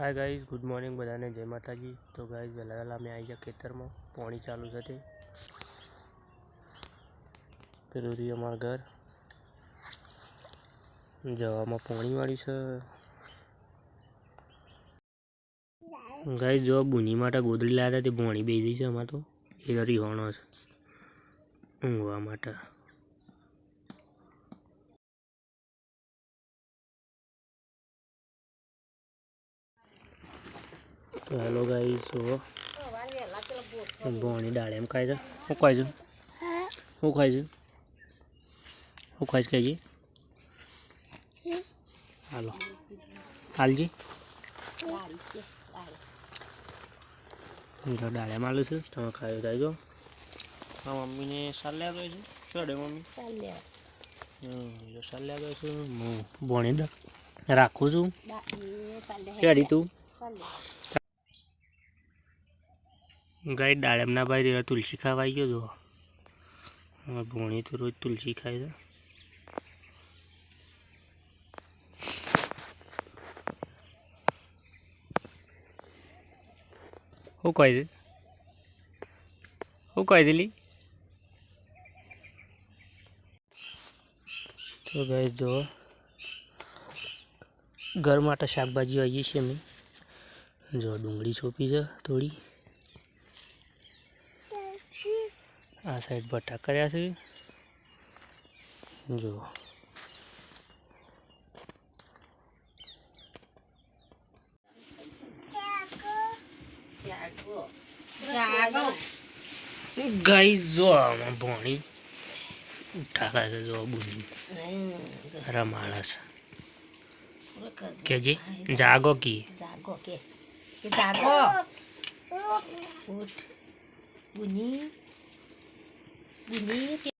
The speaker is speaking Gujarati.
હાય ગાઈઝ ગુડ મોર્નિંગ બધાને, જય માતાજી. તો ગાઈઝ વહેલા વહેલા અમે આવી ગયા ખેતરમાં. પાણી ચાલુ છે તે. પેલું રહ્યું અમારું ઘર. જવામાં પાણી વાળી છે. ગાઈઝ જો બુની માટે ગોદડી લાવ્યા હતા તે ભોણી બેસી છે અમારે તો. એ રિહોણો છે. ઊંઘવા માટે. તો હેલો ગાઈ જુઓ ભોણી દાળ એમ ખાય છે. શું ખાય છે? શું ખાય છે? શું ખાય છે કહીએ હાલો. હાલજી? જો દાળિયા માલું છું. તમે ખાયું થાય જો આ મમ્મીને સાલ્યા ગયો છે. અડે મમ્મી? હમ જો સાલ્યા ગયો છું. હું ભોણી રાખું છું. રેડી તું? ગાય દાડમના ભાઈ તેરા તુલસી ખાવા આવી ગયો હતો ભૂણી તો રોજ તુલસી ખાય છે. શું કહે છે? શું કહે છે લી? તો ગાય જો, ઘર માટે શાકભાજી આવીએ છીએ અમે જો ડુંગળી છોપી છે થોડી. આ સાઈડ બટા કર્યા છે. જો ગાઈ જો આમાં ભણી ઉઠાડા છે, જો બુની અરે છે. કેજી, જાગો કી? જાગો કે બુની કે